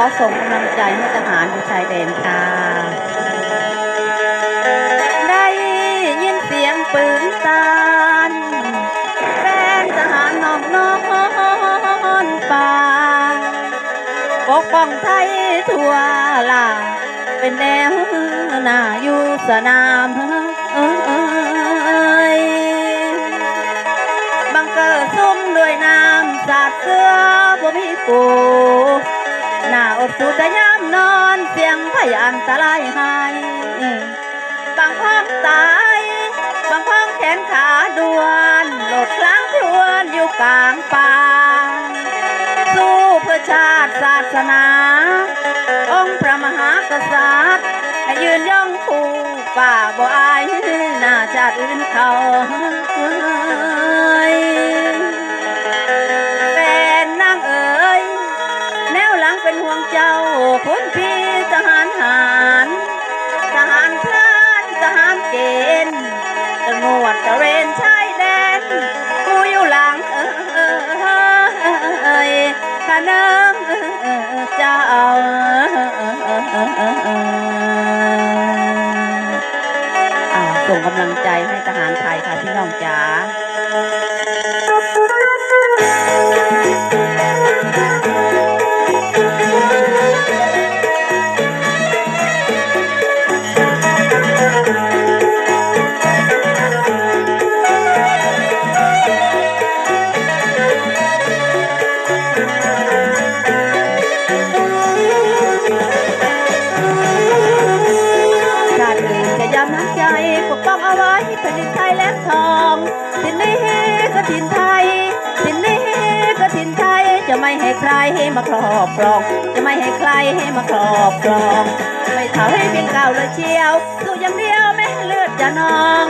อส่งกำลังใจให้ทหารอยู่ชายแดนค่ะได้ยินเสียงปืนตานแฟนทหารนอกนอนป่าปกป้องไทยทั่วลาเป็นแนวหน้าอยู่สนามเอ้ยบังเกอร์ซุ่มด้วยน้ำสาดเสื้อบ่มีปู หน้าอดสูแต่ยามนอนเสียงพยานตรายหายบางพ้องตาย บางพ้องแขนขาดวนโหลดคล้างครวนอยู่กลางป่า สู้เพื่อชาติศาสนา องค์พระมหากษัตริย์ให้ยืนย่องคู่ฝ่าบ่อายหน้าชาติอื่นเขา ส่งกำลังใจให้ทหารไทยค่ะพี่น้องจ๋า ใครให้มาครอบครอง จะไม่ให้ใครให้มาครอบครอง ไม่เท่าให้เพียงเก่าเลยเชียวสู้อย่างเดียวแม่เลือดจะนอง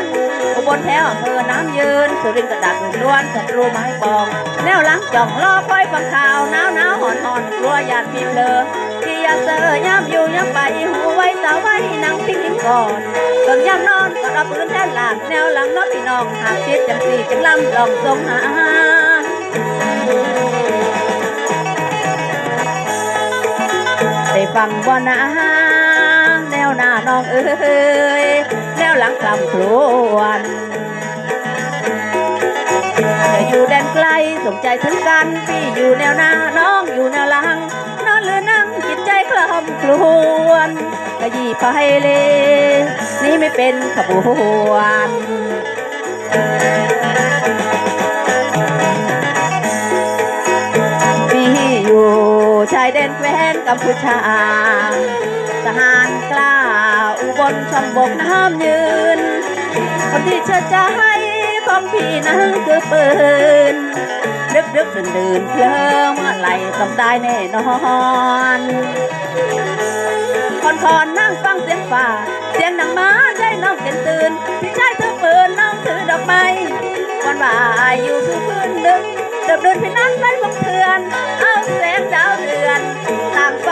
อุบลแถวอำเภอน้ำยืนสุรินทร์กระดักล้วนศัตรูไม้ปอง แนวหลังจ่องรอคอยฟังข่าวหนาวหนาวหอนหอนกลัวญาติพี่เลอที่ยาเสอย้ำอยู่ย้ำไปหูไว้สาวไว้นั่งพิงก่อนเบิ่งย้ำนอนก็รับปืนแทนหลานแนวหลังน้องพี่น้องหากคิดจังสี่จังลำลองทรงหา ฟังบ่นะแนวหน้าน้องเอ้ยแนวหลังคลำครวนจะอยู่แดนไกลสมใจถึงกันพี่อยู่แนวหน้าน้องอยู่แนวหลังนอนหรือนั่งจิตใจคลำครวนกะยี่ไปเลยนี่ไม่เป็นขบวน กัมพูชา ทหารกล้าอุบลช่องบกน้ำยืน คนที่เชื่อใจของพี่นั้นคือปืนดึกดึกดื่นดื่นเพลิงเมื่อไหร่ต้องได้แน่นอนคอนคอนนั่งฟังเสียงฝ่า เสียงดังมาใจน้องเต้นตื่น พี่ชายถือปืนน้องถือดอกไม้วันว่าอยู่คือพื้นดึกเดิมเดินพี่นั่งไล่บงเถื่อน เอาแสงดาว เดือนหลังไป